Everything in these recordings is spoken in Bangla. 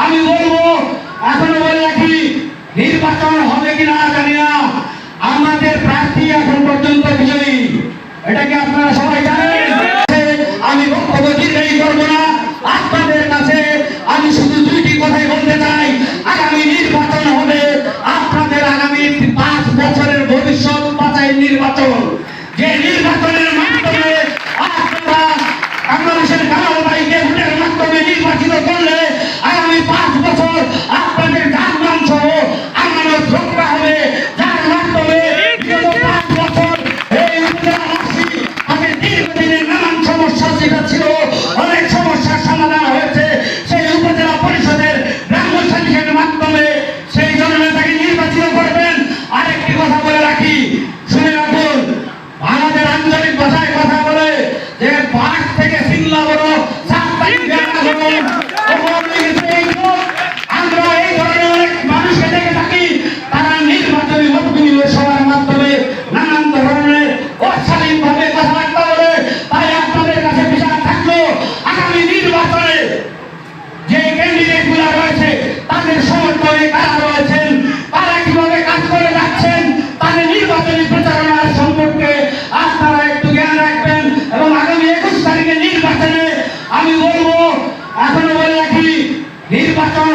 আমি বলব এখনও বলে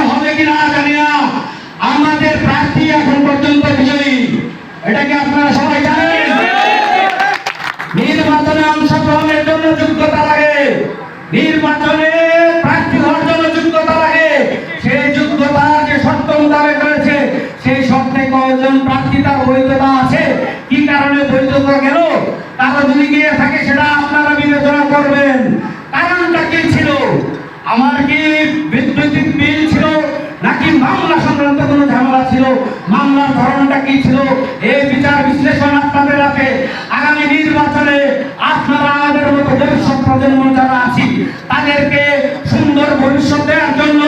হবে কিনা জানি না। আমাদের প্রার্থী এখন পর্যন্ত বিজয়ী। এটাকে আপনারা সবাই জানেন। নির্বাচনে অংশগ্রহণের জন্য যোগ্যতা লাগে। নির্বাচনে প্রার্থী হওয়ার জন্য যোগ্যতা লাগে। সেই যোগ্যতা, যে শর্ত মোতাবেক রয়েছে, সেই শর্তে কয়েকজন প্রার্থী তার বৈধতা আছে। কি কারণে বৈধতা গেল? তারা যদি গিয়ে থাকে, সেটা আপনারা বিবেচনা করবেন। মামলার ধরনটা কি ছিল? এই বিচার বিশ্লেষণ আপনাদের হাতে। আগামী নির্বাচনে আপনারা আমাদের মতো ভবিষ্যৎ প্রজন্ম যারা আছি, তাদেরকে সুন্দর ভবিষ্যৎ দেওয়ার জন্য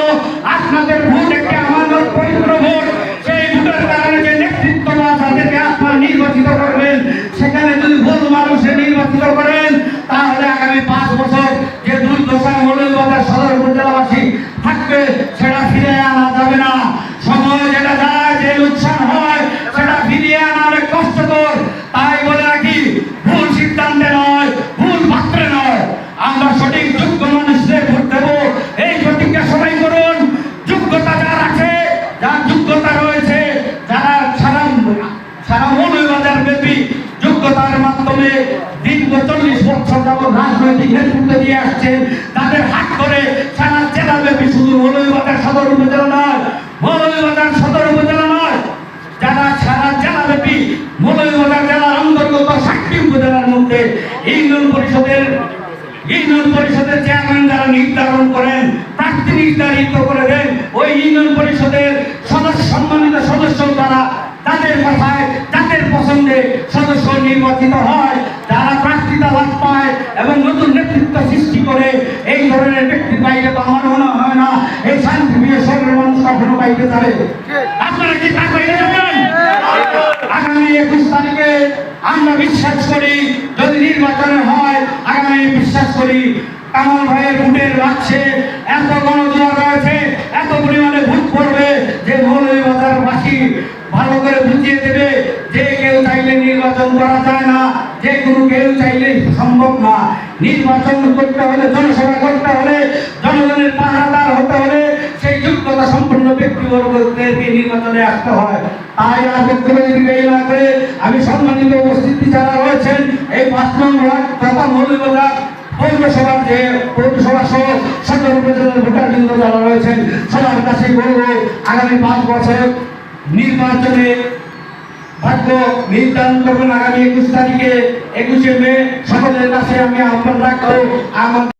আপনাদের ভোট একটি আমাদের পবিত্র ভোট। সেই ভোটের কারণে যে নেতৃত্ব যাদেরকে আপনারা নির্বাচিত করবেন, সেখানে যদি ভুল মানুষে নির্বাচিত করেন, তাহলে আগামী পাঁচ বছর যে দুর্দশায় মৌলবাজার সদর উপজেলাবাসী থাকবে মাধ্যমে দীর্ঘ চল্লিশ বছর যাবৎ রাজনৈতিক নেতৃত্ব দিয়ে আসছেন তাদের হাত করে সারা জেলা ব্যাপী শুধু মৌলবাজার সদর উপজেলা নয় মৌলবাজার সদর উপজেলা নয়, যারা সারা জেলা ব্যাপী মৌলবাজার জেলার অন্তর্গত ষাটটি উপজেলার মধ্যে ইউনিয়ন পরিষদের ইউনিয়ন পরিষদের চেয়ারম্যান যারা নির্ধারণ করেন, প্রার্থী নির্ধারিত করে দেন, ওই ইউনিয়ন পরিষদের সদস্য সম্মানিত সদস্য যারা তাদের কথায় তাদের পছন্দে সদস্য নির্বাচিত হয় যারা প্রার্থিতা লাভ পায় এবং নতুন নেতৃত্ব করে, এই ধরনের ব্যক্তির বাইরে তো আমার মনে হয় না, এই শান্তিপ্রিয় শহরের মানুষ কখনো বাইরে যাবে আপনারা কি তা বাইরে আগামী একুশ তারিখে আমরা বিশ্বাস করি, যদি নির্বাচনে হয়, আগামী বিশ্বাস করি, কামাল ভাইয়ের ভোটের লাগছে, এত গণজোয়ার রয়েছে, এত পরিমাণে ভোট পড়বে, যে ভালো করে চাইলে সম্ভব না। নির্বাচন করতে হলে, জনসভা করতে হলে, জনগণের পাহারাদার হতে হলে সেই যোগ্যতা সম্পন্ন ব্যক্তিবর্গদেরকে নির্বাচনে আসতে হয়। তাই আর না করে আমি সম্মানিত উপস্থিতি যারা রয়েছেন, এই পাঁচ নং ওয়ার্ড তথা মৌলবাজার পৌরসভার যে পৌরসভা সহ সদর উপজেলার ভোটারবৃন্দ যারা রয়েছেন, সবার কাছে বলব, আগামী পাঁচ বছর নির্বাচনে ভাগ্য নির্ধারণ করবেন আগামী একুশ তারিখে একুশে মে। সকলের কাছে আমি আহ্বান রাখব। আমার